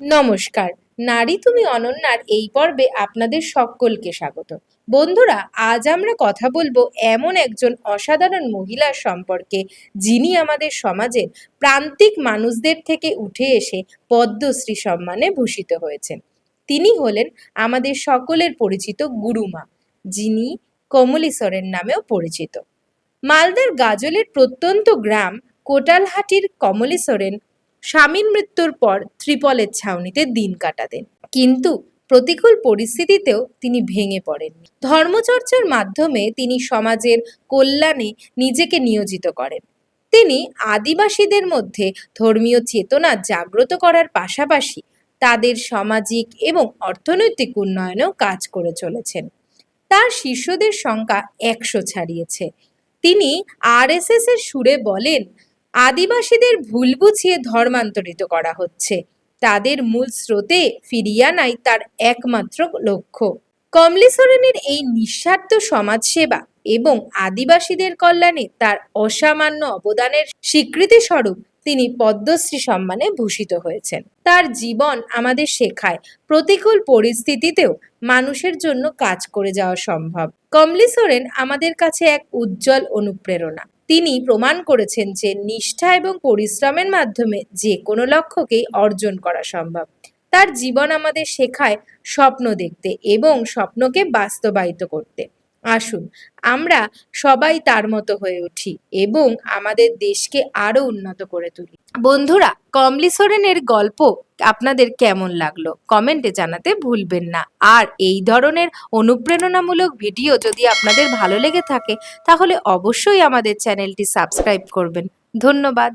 নমস্কার। নারী তুমি অনন্যার এই পর্বে আপনাদের সকলকে স্বাগত। বন্ধুরা, আজ আমরা কথা বলব এমন একজন অসাধারণ মহিলার সম্পর্কে যিনি আমাদের সমাজের প্রান্তিক মানুষদের থেকে উঠে এসে পদ্মশ্রী সম্মানে ভূষিত হয়েছেন। তিনি হলেন আমাদের সকলের পরিচিত গুরুমা, যিনি কমলীশ্বরের নামেও পরিচিত। মালদার গাজলের প্রত্যন্ত গ্রাম কোটালহাটির কমলী সোরেন স্বামীর মৃত্যুর পর ত্রিপলের ছাউনিতে দিন কাটাতেন। কিন্তু প্রতিকূল পরিস্থিতিতেও তিনি ভেঙে পড়েননি। ধর্মচর্চার মাধ্যমে তিনি সমাজের কল্যাণে নিজেকে নিয়োজিত করেন। তিনি আদিবাসীদের মধ্যে ধর্মীয় চেতনা জাগ্রত করার পাশাপাশি তাদের সামাজিক এবং অর্থনৈতিক উন্নয়নেও কাজ করে চলেছেন। তার শিষ্যদের সংখ্যা একশো ছাড়িয়েছে। তিনি আরএসএস এর সুরে বলেন আদিবাসীদের ভুল বুঝিয়ে ধর্মান্তরিত করা হচ্ছে। তাদের মূল স্রোতে ফিরিয়ে আনাই তার একমাত্র লক্ষ্য। কমলি এই নিঃস্বার্থ সমাজসেবা এবং আদিবাসীদের কল্যাণে তার অসামান্য অবদানের স্বীকৃতি স্বরূপ তিনি পদ্মশ্রী সম্মানে ভূষিত হয়েছেন। তার জীবন আমাদের শেখায় প্রতিকূল পরিস্থিতিতেও মানুষের জন্য কাজ করে যাওয়া সম্ভব। কমলি আমাদের কাছে এক উজ্জ্বল অনুপ্রেরণা। তিনি প্রমাণ করেছেন যে নিষ্ঠা এবং পরিশ্রমের মাধ্যমে যে কোনো লক্ষ্যকেই অর্জন করা সম্ভব। তার জীবন আমাদের শেখায় স্বপ্ন দেখতে এবং স্বপ্নকে বাস্তবায়িত করতে। আসুন, আমরা সবাই তার মতো হয়ে উঠি এবং আমাদের দেশকে আরও উন্নত করে তুলি। বন্ধুরা, কমলি সোরেনের গল্প আপনাদের কেমন লাগল? কমেন্টে জানাতে ভুলবেন না। আর এই ধরনের অনুপ্রেরণামূলক ভিডিও যদি আপনাদের ভালো লেগে থাকে, তাহলে অবশ্যই আমাদের চ্যানেলটি সাবস্ক্রাইব করবেন। ধন্যবাদ।